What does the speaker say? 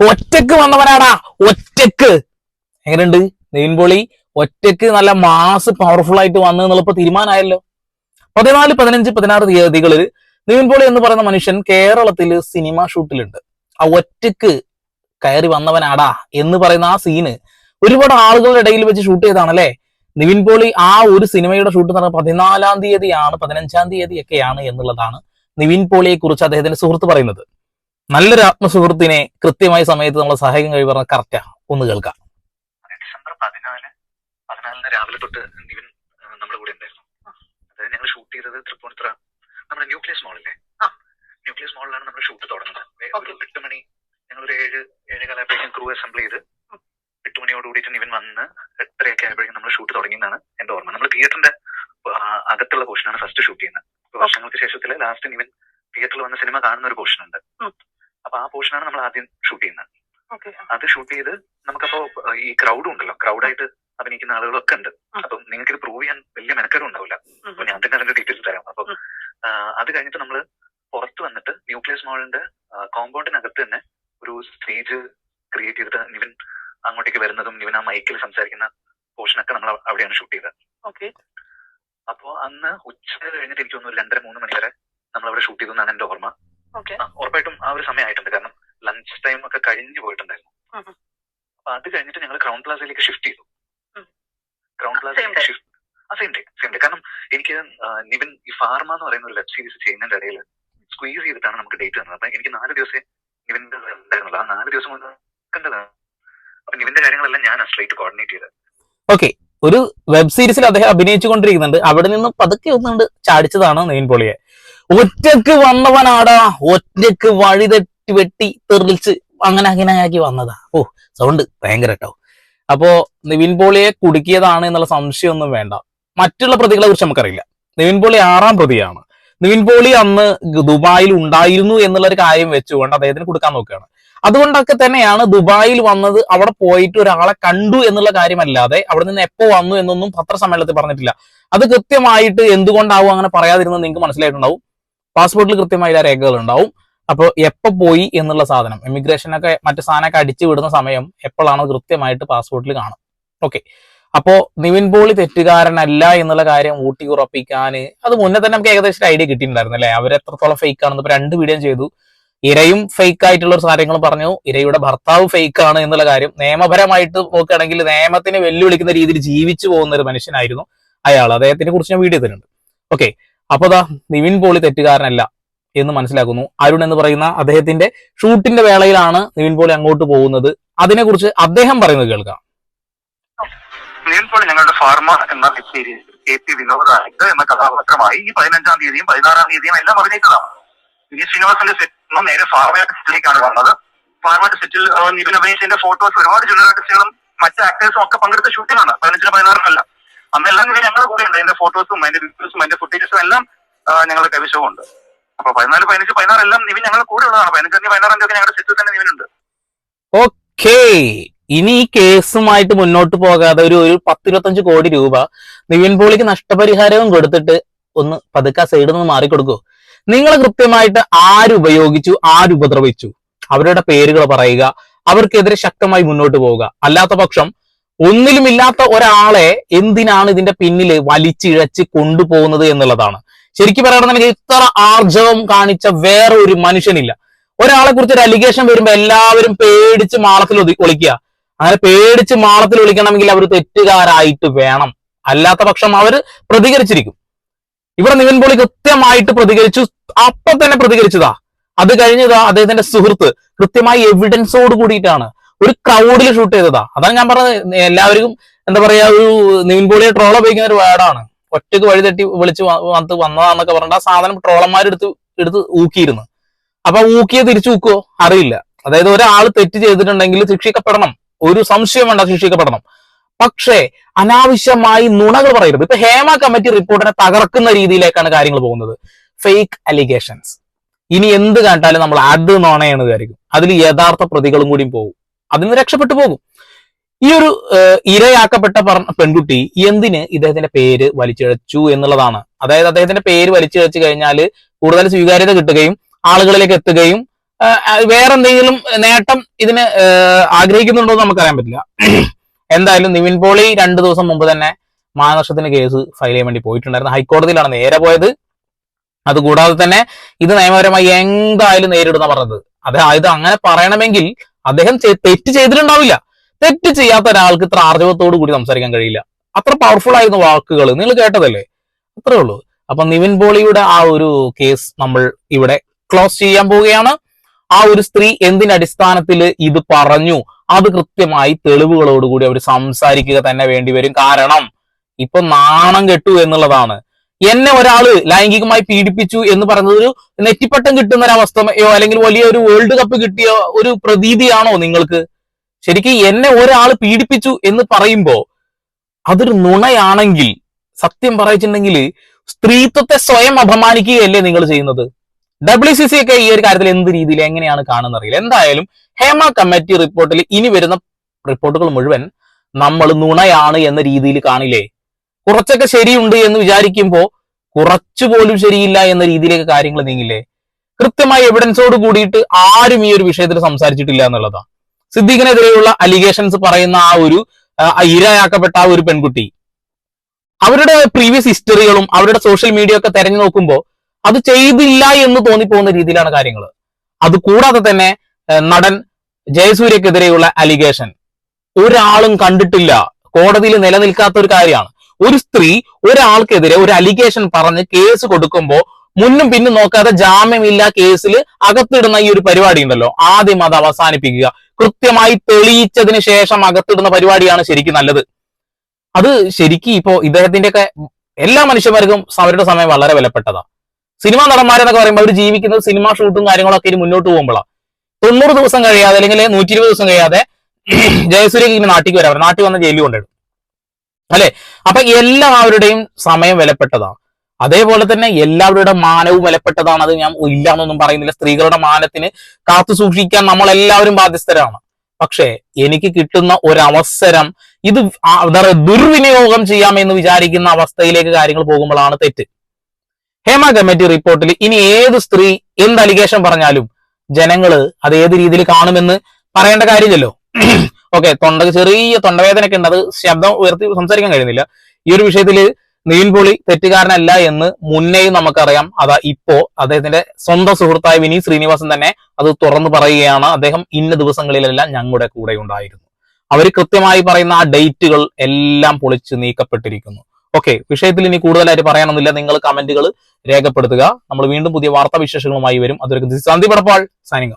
ഒറ്റയ്ക്ക് വന്നവരാടാ ഒറ്റയ്ക്ക്. എങ്ങനെയുണ്ട്? നെയിൻ പോളി ഒറ്റയ്ക്ക് നല്ല മാസ് പവർഫുൾ ആയിട്ട് വന്നു എന്നുള്ളപ്പോ തീരുമാനമായല്ലോ. പതിനാല് പതിനഞ്ച് പതിനാറ് തീയതികളിൽ നിവിൻ പോളി എന്ന് പറയുന്ന മനുഷ്യൻ കേരളത്തിൽ സിനിമ ഷൂട്ടിലുണ്ട് ആ ഒറ്റയ്ക്ക് കയറി വന്നവനാടാ എന്ന് പറയുന്ന ആ സീന് ഒരുപാട് ആളുകളുടെ ഇടയിൽ വെച്ച് ഷൂട്ട് ചെയ്താണല്ലേ നിവിൻ പോളി ആ ഒരു സിനിമയുടെ ഷൂട്ട് നടന്ന പതിനാലാം തീയതിയാണ് പതിനഞ്ചാം തീയതി ഒക്കെയാണ് എന്നുള്ളതാണ് നിവിൻ പോളിയെ കുറിച്ച് അദ്ദേഹത്തിന്റെ സുഹൃത്ത് പറയുന്നത്. നല്ലൊരു ആത്മസുഹൃത്തിനെ കൃത്യമായ സമയത്ത് നമ്മൾ സഹായിക്കാൻ കഴിവ് പറഞ്ഞ കറക്റ്റാ ഒന്ന് കേൾക്കാം. ഡിസംബർ പതിനാല് പതിനാലിന് രാവിലെ തൊട്ട് നിവിൻ ആ, നമ്മുടെ കൂടെ ഉണ്ടായിരുന്നു. അതായത് ഞങ്ങൾ ഷൂട്ട് ചെയ്തത് തൃപ്പൂണിത്തുറ നമ്മുടെ ന്യൂക്ലിയസ് മോളില്ലേ ന്യൂക്ലിയസ് മോളിലാണ് നമ്മൾ ഷൂട്ട് തുടങ്ങുന്നത്. ഒരു എട്ട് മണി ഞങ്ങൾ ഒരു ഏഴ് ഏഴ് കാലപ്പോഴേക്കും ക്രൂ അസംബിൾ ചെയ്ത് എട്ട് മണിയോട് കൂടിയിട്ട് നിവിൻ വന്ന് എട്ടരയൊക്കെ ആയപ്പോഴേക്കും നമ്മൾ ഷൂട്ട് തുടങ്ങിയെന്നാണ് എന്റെ ഓർമ്മ. നമ്മൾ തിയേറ്ററിന്റെ അകത്തുള്ള പോർഷനാണ് ഫസ്റ്റ് ഷൂട്ട് ചെയ്യുന്നത്. വർഷങ്ങൾക്ക് ശേഷത്തിൽ ലാസ്റ്റ് നിവിൻ തിയേറ്ററിൽ വന്ന സിനിമ കാണുന്ന ഒരു പോർഷൻ ഉണ്ട്. അപ്പൊ ആ പോർഷനാണ് നമ്മൾ ആദ്യം ഷൂട്ട് ചെയ്യുന്നത്. അത് ഷൂട്ട് ചെയ്ത് നമുക്കപ്പോ ഈ ക്രൗഡും ഉണ്ടല്ലോ. ക്രൗഡായിട്ട് അഭിനയിക്കുന്ന ആളുകളൊക്കെ ഉണ്ട്. അപ്പം നിങ്ങൾക്ക് ഇത് പ്രൂവ് ചെയ്യാൻ വലിയ മെനക്കേടും ഉണ്ടാവില്ല. അപ്പൊ ഞാൻ തന്നെ അതിന്റെ ഡീറ്റെയിൽസ് തരാം. അപ്പൊ അത് കഴിഞ്ഞിട്ട് നമ്മൾ പുറത്ത് വന്നിട്ട് ന്യൂക്ലിയസ് മോളിന്റെ കോമ്പൗണ്ടിനകത്ത് തന്നെ ഒരു സ്റ്റേജ് ക്രിയേറ്റ് ചെയ്തിട്ട് നിവിൻ അങ്ങോട്ടേക്ക് വരുന്നതും നിവിൻ ആ മൈക്കിൽ സംസാരിക്കുന്ന പോർഷനൊക്കെ നമ്മൾ അവിടെയാണ് ഷൂട്ട് ചെയ്തത്. ഓക്കെ. അപ്പോ അന്ന് ഉച്ച കഴിഞ്ഞിട്ട് എനിക്ക് തോന്നുന്നു രണ്ടര മൂന്ന് മണി വരെ നമ്മൾ അവിടെ ഷൂട്ട് ചെയ്തെന്നാണ് എന്റെ ഓർമ്മ. ഉറപ്പായിട്ടും ആ ഒരു സമയമായിട്ടുണ്ട്. കാരണം ലഞ്ച് ടൈം ഒക്കെ കഴിഞ്ഞു പോയിട്ടുണ്ടായിരുന്നു. അപ്പൊ അത് കഴിഞ്ഞിട്ട് ഞങ്ങൾ ക്രൗൺ പ്ലാസയിലേക്ക് ഷിഫ്റ്റ് ചെയ്തു. ക്രൗൺ പ്ലാസയിലേക്ക് ഷിഫ്റ്റ് ആ സെയിം ഡേ സെയിം ഡേ കാരണം എനിക്ക് നിവിൻ ഈ ഫാർമ എന്ന് പറയുന്ന ഒരു വെബ് സീരീസ് ചെയ്യുന്നതിന്റെ ഇടയിൽ സ്ക്വീസ് ചെയ്തിട്ടാണ് നമുക്ക് ഡേറ്റ് തന്നത്. അപ്പൊ എനിക്ക് നാല് ദിവസം നിവിന്റെ ഉണ്ടായിരുന്നുള്ളൂ. ആ നാല് ദിവസം കൊണ്ട് കണ്ടതാണ്. അപ്പൊ നിവിന്റെ കാര്യങ്ങളെല്ലാം ഞാൻ സ്ട്രേറ്റ് കോർഡിനേറ്റ് ചെയ്തത് ഓക്കെ ഒരു വെബ് സീരീസിൽ അദ്ദേഹം അഭിനയിച്ചുകൊണ്ടിരിക്കുന്നുണ്ട്. അവിടെ നിന്ന് പതുക്കെ ഒന്നുകൊണ്ട് ചാടിച്ചതാണ് നെയിൻ പോളിയെ. ഒറ്റയ്ക്ക് വന്നവനാടാ. ഒറ്റയ്ക്ക് വഴി തെറ്റി വെട്ടി തെറിച്ച് അങ്ങനെ അങ്ങനെ ആക്കി വന്നതാ. ഓ സൗണ്ട് ഭയങ്കര കേട്ടോ. അപ്പോ നിവിൻ പോളിയെ കുടുക്കിയതാണ് എന്നുള്ള സംശയമൊന്നും വേണ്ട. മറ്റുള്ള പ്രതികളെ കുറിച്ച് നമുക്കറിയില്ല. നിവിൻ പോളി ആറാം പ്രതിയാണ്. നിവിൻ പോളി അന്ന് ദുബായിൽ ഉണ്ടായിരുന്നു എന്നുള്ള ഒരു കാര്യം വെച്ചുകൊണ്ട് അദ്ദേഹത്തിന് കൊടുക്കാൻ നോക്കുകയാണ്. അതുകൊണ്ടൊക്കെ തന്നെയാണ് ദുബായിൽ വന്നത് അവിടെ പോയിട്ട് ഒരാളെ കണ്ടു എന്നുള്ള കാര്യമല്ലാതെ അവിടെ നിന്ന് എപ്പോ വന്നു എന്നൊന്നും പത്രസമ്മേളനത്തിൽ പറഞ്ഞിട്ടില്ല. അത് കൃത്യമായിട്ട് എന്തുകൊണ്ടാവും അങ്ങനെ പറയാതിരുന്നത് നിങ്ങൾക്ക് മനസ്സിലായിട്ടുണ്ടാവും. പാസ്പോർട്ടിൽ കൃത്യമായ രേഖകൾ ഉണ്ടാവും അപ്പോൾ എപ്പോ പോയി എന്നുള്ള സാധനം ഇമിഗ്രേഷനൊക്കെ മറ്റു സാധനമൊക്കെ അടിച്ചു വിടുന്ന സമയം എപ്പോഴാണോ കൃത്യമായിട്ട് പാസ്പോർട്ടിൽ കാണും. ഓക്കെ അപ്പോൾ നിവിൻ പോളി തെറ്റുകാരനല്ല എന്നുള്ള കാര്യം ഊട്ടി ഉറപ്പിക്കാൻ അത് മുന്നേ തന്നെ നമുക്ക് ഏകദേശം ഒരു ഐഡിയ കിട്ടിയിട്ടുണ്ടായിരുന്നു അല്ലേ? അവരെത്രത്തോളം ഫേക്ക് ആണെന്ന് ഇപ്പൊ രണ്ട് വീഡിയോ ചെയ്തു. ഇരയും ഫേക്ക് ആയിട്ടുള്ള ഒരു കാര്യങ്ങൾ പറഞ്ഞു. ഇരയുടെ ഭർത്താവ് ഫേക്ക് ആണ് എന്നുള്ള കാര്യം നിയമപരമായിട്ട് നോക്കുകയാണെങ്കിൽ നിയമത്തിന് വെല്ലുവിളിക്കുന്ന രീതിയിൽ ജീവിച്ചു പോകുന്ന ഒരു മനുഷ്യനായിരുന്നു അയാൾ. അദ്ദേഹത്തിനെ കുറിച്ച് ഞാൻ വീഡിയോ തരുന്നുണ്ട് ഓക്കെ അപ്പൊ ദാ നിവിൻ പോളി തെറ്റുകാരനല്ല എന്ന് മനസ്സിലാക്കുന്നു. അരുൺ എന്ന് പറയുന്ന അദ്ദേഹത്തിന്റെ ഷൂട്ടിന്റെ വേളയിലാണ് നിവിൻ പോളി അങ്ങോട്ട് പോകുന്നത്. അതിനെക്കുറിച്ച് അദ്ദേഹം പറയുന്നത് കേൾക്കാം. നിവിൻ പോളി ഞങ്ങളുടെ ഫാർമ എന്ന സീരീസ് കെ പി വിനോദ എന്ന കഥാപാത്രമായി ഈ പതിനഞ്ചാം തീയതിയും പതിനാറാം തീയതിയും എല്ലാം അഭിനയിച്ചതാണ് ഈ ശ്രീനിവാസന്റെ സെറ്റ് നേരെ ഫാർമ സെറ്റിലേക്കാണ് വന്നത്. ഫാർമ സെറ്റിൽ നിവിൻ അഭിനയിച്ചതിന്റെ ഫോട്ടോസ് ഒരുപാട് ജൂനിയർ ആർട്ടിസ്റ്റുകളും മറ്റ് ആക്ടേഴ്സും ഒക്കെ പങ്കെടുത്ത ഷൂട്ടിംഗാണ് പതിനഞ്ചിന് പതിനാറിനല്ല അന്നെല്ലാം കൂടി ഞങ്ങളുടെ കൂടെ ഉണ്ട്. അതിന്റെ ഫോട്ടോസും അതിന്റെ വീഡിയോസും അതിന്റെ ഫുട്ടേജസും എല്ലാം ഞങ്ങളുടെ കൈവശവും ഉണ്ട്. അപ്പൊ പതിനാല് പതിനഞ്ച് പതിനാറ് എല്ലാം നിവിൻ ഞങ്ങളുടെ കൂടെ ഉള്ളതാണ്. പതിനഞ്ച് അഞ്ച് പതിനാറാം തീയതി ഞങ്ങളുടെ സെറ്റിൽ തന്നെ നിവിനുണ്ട് ഓക്കേ. ഇനി ഈ കേസുമായിട്ട് മുന്നോട്ട് പോകാതെ ഒരു ഒരു പത്തിരുപത്തഞ്ച് കോടി രൂപ നിവിൻ പോളിക്ക് നഷ്ടപരിഹാരവും കൊടുത്തിട്ട് ഒന്ന് പതുക്കെ സൈഡിൽ നിന്ന് മാറിക്കൊടുക്കൂ നിങ്ങൾ കൃത്യമായിട്ട് ആരുപയോഗിച്ചു ആരുപദ്രവിച്ചു അവരുടെ പേരുകൾ പറയുക. അവർക്കെതിരെ ശക്തമായി മുന്നോട്ട് പോവുക. അല്ലാത്ത പക്ഷം ഒന്നിലുമില്ലാത്ത ഒരാളെ എന്തിനാണ് ഇതിന്റെ പിന്നിൽ വലിച്ചിഴച്ച് കൊണ്ടുപോകുന്നത് എന്നുള്ളതാണ്. ശരിക്കും പറയണമെന്നുണ്ടെങ്കിൽ ഇത്ര ആർജവം കാണിച്ച വേറെ ഒരു മനുഷ്യനില്ല. ഒരാളെ കുറിച്ച് ഒരു അലിഗേഷൻ വരുമ്പോ എല്ലാവരും പേടിച്ച് മാളത്തിൽ ഒളിക്കുക. അങ്ങനെ പേടിച്ച് മാളത്തിൽ ഒളിക്കണമെങ്കിൽ അവർ തെറ്റുകാരായിട്ട് വേണം. അല്ലാത്ത പക്ഷം അവർ പ്രതികരിച്ചിരിക്കും. ഇവിടെ നിവിൻ പോളി കൃത്യമായിട്ട് പ്രതികരിച്ചു. അപ്പൊ തന്നെ പ്രതികരിച്ചതാ. അത് കഴിഞ്ഞതാ അദ്ദേഹത്തിന്റെ സുഹൃത്ത്. കൃത്യമായി എവിഡൻസോട് കൂടിയിട്ടാണ്. ഒരു ക്രൗഡിൽ ഷൂട്ട് ചെയ്തതാ. അതാണ് ഞാൻ പറഞ്ഞത്. എല്ലാവർക്കും എന്താ പറയാ ഒരു നിവിൻ ട്രോൾ ഉപയോഗിക്കുന്ന ഒരു വേർഡാണ് ഒറ്റയ്ക്ക് വഴി തട്ടി വിളിച്ച് വന്ന് വന്നതാന്നൊക്കെ പറഞ്ഞിട്ട് ആ സാധനം ട്രോളന്മാരെടുത്ത് എടുത്ത് ഊക്കിയിരുന്നു. അപ്പൊ ഊക്കിയെ തിരിച്ചു ഊക്കോ അറിയില്ല. അതായത് ഒരാൾ തെറ്റ് ചെയ്തിട്ടുണ്ടെങ്കിൽ ശിക്ഷിക്കപ്പെടണം. ഒരു സംശയം വേണ്ട ശിക്ഷിക്കപ്പെടണം. പക്ഷേ അനാവശ്യമായി നുണകൾ പറയരുത്. ഇപ്പൊ ഹേമ കമ്മിറ്റി റിപ്പോർട്ടിനെ തകർക്കുന്ന രീതിയിലേക്കാണ് കാര്യങ്ങൾ പോകുന്നത്. ഫേക്ക് അലിഗേഷൻസ് ഇനി എന്ത് കണ്ടാലും നമ്മൾ അത് നോണയെന്ന് വിചാരിക്കും. അതിൽ യഥാർത്ഥ പ്രതികളും കൂടിയും പോകും. അതിന് രക്ഷപ്പെട്ടു പോകും. ഈ ഒരു ഇരയാക്കപ്പെട്ട പെൺകുട്ടി എന്തിന് ഇദ്ദേഹത്തിന്റെ പേര് വലിച്ചിഴച്ചു എന്നുള്ളതാണ്. അതായത് അദ്ദേഹത്തിന്റെ പേര് വലിച്ചിഴച്ചു കഴിഞ്ഞാൽ കൂടുതൽ സ്വീകാര്യത കിട്ടുകയും ആളുകളിലേക്ക് എത്തുകയും വേറെ എന്തെങ്കിലും നേട്ടം ഇതിന് ആഗ്രഹിക്കുന്നുണ്ടോ എന്ന് നമുക്കറിയാൻ പറ്റില്ല. എന്തായാലും നിവിൻ പോളി രണ്ടു ദിവസം മുമ്പ് തന്നെ മാനനഷ്ടത്തിന് കേസ് ഫയൽ ചെയ്യാൻ വേണ്ടി പോയിട്ടുണ്ടായിരുന്നു. ഹൈക്കോടതിയിലാണ് നേരെ പോയത്. അതുകൂടാതെ തന്നെ ഇത് നിയമപരമായി എന്തായാലും നേരിടുന്ന പറഞ്ഞത്. അതായത് അങ്ങനെ പറയണമെങ്കിൽ അദ്ദേഹം തെറ്റ് ചെയ്തിട്ടുണ്ടാവില്ല. തെറ്റ് ചെയ്യാത്ത ഒരാൾക്ക് ഇത്ര ആർജവത്തോടു കൂടി സംസാരിക്കാൻ കഴിയില്ല. അത്ര പവർഫുൾ ആയിരുന്ന വാക്കുകൾ നിങ്ങൾ കേട്ടതല്ലേ? അത്രേ ഉള്ളൂ. അപ്പൊ നിവിൻ പോളിയുടെ ആ ഒരു കേസ് നമ്മൾ ഇവിടെ ക്ലോസ് ചെയ്യാൻ പോവുകയാണ്. ആ ഒരു സ്ത്രീ എന്തിനടിസ്ഥാനത്തിൽ ഇത് പറഞ്ഞു? അത് കൃത്യമായി തെളിവുകളോടുകൂടി അവർ സംസാരിക്കുക തന്നെ വേണ്ടി വരും. കാരണം ഇപ്പൊ നാണം കെട്ടു എന്നുള്ളതാണ്. എന്നെ ഒരാൾ ലൈംഗികമായി പീഡിപ്പിച്ചു എന്ന് പറയുന്നത് ഒരു നെറ്റിപ്പട്ടം കിട്ടുന്ന അവസ്ഥയോ അല്ലെങ്കിൽ വലിയ ഒരു വേൾഡ് കപ്പ് കിട്ടിയ ഒരു പ്രതീതിയാണോ നിങ്ങൾക്ക്? ശരിക്കും എന്നെ ഒരാൾ പീഡിപ്പിച്ചു എന്ന് പറയുമ്പോൾ അതൊരു നുണയാണെങ്കിൽ സത്യം പറയിച്ചിട്ടുണ്ടെങ്കിൽ സ്ത്രീത്വത്തെ സ്വയം അപമാനിക്കുകയല്ലേ നിങ്ങൾ ചെയ്യുന്നത്? ഡബ്ല്യു സി സി ഒക്കെ ഈ ഒരു കാര്യത്തിൽ എന്ത് രീതിയിൽ എങ്ങനെയാണ് കാണുന്ന അറിയില്ല. എന്തായാലും ഹേമ കമ്മിറ്റി റിപ്പോർട്ടിൽ ഇനി വരുന്ന റിപ്പോർട്ടുകൾ മുഴുവൻ നമ്മൾ നുണയാണ് എന്ന രീതിയിൽ കാണില്ലേ? കുറച്ചൊക്കെ ശരിയുണ്ട് എന്ന് വിചാരിക്കുമ്പോ കുറച്ചു പോലും ശരിയില്ല എന്ന രീതിയിലേക്ക് കാര്യങ്ങൾ നീങ്ങില്ലേ? കൃത്യമായ എവിഡൻസോട് കൂടിയിട്ട് ആരും ഈ ഒരു വിഷയത്തിൽ സംസാരിച്ചിട്ടില്ല എന്നുള്ളതാണ് സിദ്ദീഖിനെതിരെയുള്ള അലിഗേഷൻസ് പറയുന്ന ആ ഒരു ഇരയാക്കപ്പെട്ട ആ ഒരു പെൺകുട്ടി അവരുടെ പ്രീവിയസ് ഹിസ്റ്ററികളും അവരുടെ സോഷ്യൽ മീഡിയ ഒക്കെ തെരഞ്ഞു നോക്കുമ്പോൾ അത് ചെയ്തില്ല എന്ന് തോന്നിപ്പോകുന്ന രീതിയിലാണ് കാര്യങ്ങൾ അത് കൂടാതെ തന്നെ നടൻ ജയസൂര്യക്കെതിരെയുള്ള അലിഗേഷൻ ഒരാളും കണ്ടിട്ടില്ല. കോടതിയിൽ നിലനിൽക്കാത്ത ഒരു കാര്യമാണ്. ഒരു സ്ത്രീ ഒരാൾക്കെതിരെ ഒരു അലിഗേഷൻ പറഞ്ഞ് കേസ് കൊടുക്കുമ്പോൾ മുന്നും പിന്നും നോക്കാതെ ജാമ്യമില്ല കേസിൽ അകത്തിടുന്ന ഈ ഒരു പരിപാടി ഉണ്ടല്ലോ. ആദ്യം അത് അവസാനിപ്പിക്കുക. കൃത്യമായി തെളിയിച്ചതിന് ശേഷം അകത്തിടുന്ന പരിപാടിയാണ് ശരിക്കും നല്ലത്. അത് ശരിക്കും ഇപ്പോ ഇദ്ദേഹത്തിന്റെ ഒക്കെ എല്ലാ മനുഷ്യന്മാർക്കും അവരുടെ സമയം വളരെ വിലപ്പെട്ടതാ. സിനിമാ നടന്മാരെന്നൊക്കെ പറയുമ്പോൾ അവർ ജീവിക്കുന്നത് സിനിമ ഷൂട്ടും കാര്യങ്ങളൊക്കെ ഇനി മുന്നോട്ട് പോകുമ്പോഴാണ് തൊണ്ണൂറ് ദിവസം കഴിയാതെ അല്ലെങ്കിൽ നൂറ്റി ഇരുപത് ദിവസം കഴിയാതെ ജയസൂര്യക്ക് നാട്ടിൽ വരാം നാട്ടിൽ വന്ന ജയിലിൽ കൊണ്ടിടും അല്ലെ? അപ്പൊ എല്ലാവരുടെയും സമയം വിലപ്പെട്ടതാണ്. അതേപോലെ തന്നെ എല്ലാവരുടെ മാനവും വിലപ്പെട്ടതാണ് അത് ഞാൻ ഇല്ല എന്നൊന്നും പറയുന്നില്ല. സ്ത്രീകളുടെ മാനത്തിന് കാത്തു സൂക്ഷിക്കാൻ നമ്മൾ എല്ലാവരും ബാധ്യസ്ഥരാണ്. പക്ഷേ എനിക്ക് കിട്ടുന്ന ഒരവസരം ഇത് എന്താ ദുർവിനിയോഗം ചെയ്യാമെന്ന് വിചാരിക്കുന്ന അവസ്ഥയിലേക്ക് കാര്യങ്ങൾ പോകുമ്പോഴാണ് തെറ്റ്. ഹേമ കമ്മിറ്റി റിപ്പോർട്ടിൽ ഇനി ഏത് സ്ത്രീ എന്ത് അലിഗേഷൻ പറഞ്ഞാലും ജനങ്ങൾ അത് ഏത് രീതിയിൽ കാണുമെന്ന് പറയേണ്ട കാര്യമില്ലല്ലോ. ഓക്കെ തൊണ്ട ചെറിയ തൊണ്ടവേദനയൊക്കെ ഉണ്ട്. അത് ശബ്ദം ഉയർത്തി സംസാരിക്കാൻ കഴിയുന്നില്ല. ഈ ഒരു വിഷയത്തിൽ നീൽപൊളി പോളി തെറ്റുകാരനല്ല എന്ന് മുന്നേയും നമുക്കറിയാം. അതാ ഇപ്പോ അദ്ദേഹത്തിന്റെ സ്വന്തം സുഹൃത്തായ വിനീത് ശ്രീനിവാസൻ തന്നെ അത് തുറന്നു പറയുകയാണ്. അദ്ദേഹം ഇന്ന ദിവസങ്ങളിലെല്ലാം ഞങ്ങളുടെ കൂടെ ഉണ്ടായിരുന്നു. അവർ കൃത്യമായി പറയുന്ന ആ ഡേറ്റുകൾ എല്ലാം പൊളിച്ച് നീക്കപ്പെട്ടിരിക്കുന്നു. ഓക്കെ വിഷയത്തിൽ ഇനി കൂടുതലായിട്ട് പറയാനൊന്നുമില്ല. നിങ്ങൾ കമന്റുകൾ രേഖപ്പെടുത്തുക. നമ്മൾ വീണ്ടും പുതിയ വാർത്താ വിശേഷങ്ങളുമായി വരും അതൊരു സന്ദീപ് പടപ്പാൾ സൈനിങ്